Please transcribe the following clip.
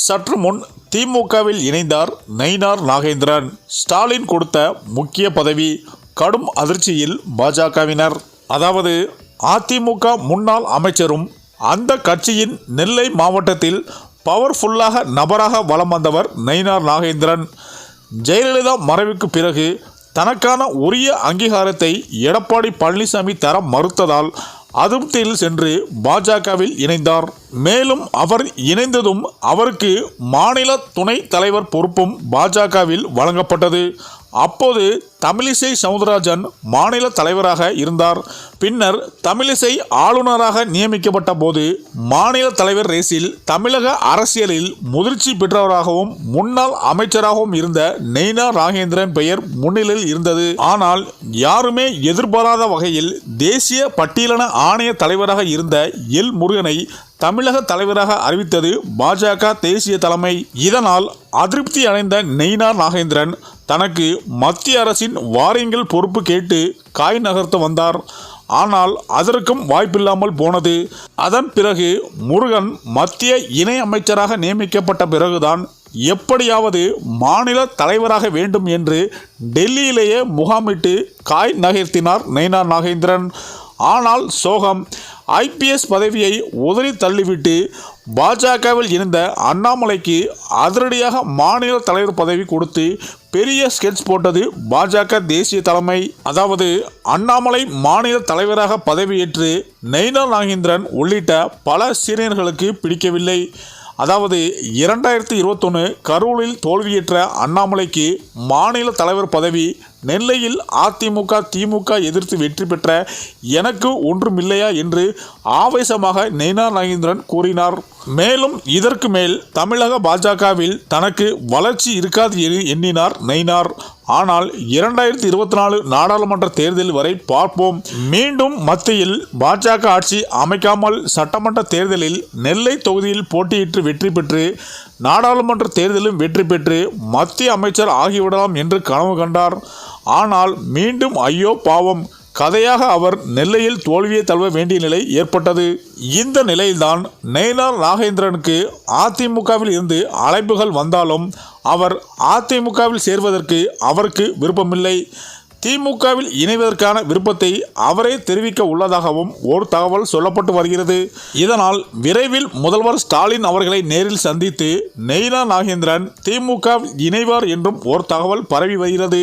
சற்று முன் திமுகவில் இணைந்தார் நயினார் நாகேந்திரன். ஸ்டாலின் கொடுத்த முக்கிய பதவி கடும் அதிர்ச்சியில் பாஜகவினர். அதாவது அதிமுக முன்னாள் அமைச்சரும் அந்த கட்சியின் நெல்லை மாவட்டத்தில் பவர்ஃபுல்லாக நபராக வலம் வந்தவர் நயினார் நாகேந்திரன். ஜெயலலிதா மறைவுக்கு பிறகு தனக்கான உரிய அங்கீகாரத்தை எடப்பாடி பழனிசாமி தர மறுத்ததால் அதிருப்தியில் சென்று பாஜகவில் இணைந்தார். மேலும் அவர் இணைந்ததும் அவருக்கு மாநில துணை தலைவர் பொறுப்பும் பாஜகவில் வழங்கப்பட்டது. அப்போது தமிழிசை சவுந்தரராஜன் மாநில தலைவராக இருந்தார். பின்னர் தமிழிசை ஆளுநராக நியமிக்கப்பட்ட போது மாநில தலைவர் ரேஸில் தமிழக அரசியலில் முதிர்ச்சி பெற்றவராகவும் முன்னாள் அமைச்சராகவும் இருந்த நெய்னா ராகேந்திரன் பெயர் முன்னிலையில் இருந்தது. ஆனால் யாருமே எதிர்பாராத வகையில் தேசிய பட்டியலின ஆணைய தலைவராக இருந்த எல் முருகனை தமிழக தலைவராக அறிவித்தது பாஜக தேசிய தலைமை. இதனால் அதிருப்தி அடைந்த நெய்னார் நாகேந்திரன் தனக்கு மத்திய அரசின் வாரியங்கள் பொறுப்பு கேட்டு காய் நகர்த்த வந்தார். ஆனால் அதற்கும் வாய்ப்பில்லாமல் போனது. அதன் பிறகு முருகன் மத்திய இணை அமைச்சராக நியமிக்கப்பட்ட பிறகுதான் எப்படியாவது மாநில தலைவராக வேண்டும் என்று டெல்லியிலேயே முகாமிட்டு காய் நகர்த்தினார் நயினார் நாகேந்திரன். ஆனால் சோகம் ஐபிஎஸ் பதவியை உதறி தள்ளிவிட்டு பாஜகவில் இணைந்த அண்ணாமலைக்கு அதிரடியாக மாநில தலைவர் பதவி கொடுத்து பெரிய ஸ்கெட்ச் போட்டது பாஜக தேசிய தலைமை. அதாவது அண்ணாமலை மாநில தலைவராக பதவியேற்று நெய்னா நாகேந்திரன் உள்ளிட்ட பல சீனியர்களுக்கு பிடிக்கவில்லை. அதாவது இரண்டாயிரத்தி இருபத்தொன்று கரூரில் தோல்வியுற்ற அண்ணாமலைக்கு மாநில தலைவர் பதவி நெல்லையில் அதிமுக திமுக எதிர்த்து வெற்றி பெற்ற எனக்கு ஒன்றுமில்லையா என்று ஆவேசமாக நெய்னா நாகேந்திரன் கூறினார். மேலும் இதற்கு மேல் தமிழக பாஜகவில் தனக்கு வளர்ச்சி இருக்காது என எண்ணினார் நெய்னார். ஆனால் இரண்டாயிரத்தி இருபத்தி நாலு நாடாளுமன்ற தேர்தல் வரை பார்ப்போம். மீண்டும் மத்தியில் பாஜக ஆட்சி அமைக்காமல் சட்டமன்ற தேர்தலில் நெல்லை தொகுதியில் போட்டியிட்டு வெற்றி பெற்று நாடாளுமன்ற தேர்தலும் வெற்றி பெற்று மத்திய அமைச்சர் ஆகிவிடலாம் என்று கனவு கண்டார். ஆனால் மீண்டும் ஐயோ பாவம். கதையாக அவர் நெல்லையில் தோல்வியை தழுவ வேண்டிய நிலை ஏற்பட்டது. இந்த நிலையில்தான் நெய்னார் நாகேந்திரனுக்கு அதிமுகவில் இருந்து அழைப்புகள் வந்தாலும் அவர் அதிமுகவில் சேர்வதற்கு அவருக்கு விருப்பமில்லை. திமுகவில் இணைவதற்கான விருப்பத்தை அவரே தெரிவிக்க உள்ளதாகவும் ஒரு தகவல் சொல்லப்பட்டு வருகிறது. இதனால் விரைவில் முதல்வர் ஸ்டாலின் அவர்களை நேரில் சந்தித்து நெய்னா நாகேந்திரன் திமுக இணைவார் என்றும் ஒரு தகவல் பரவி வருகிறது.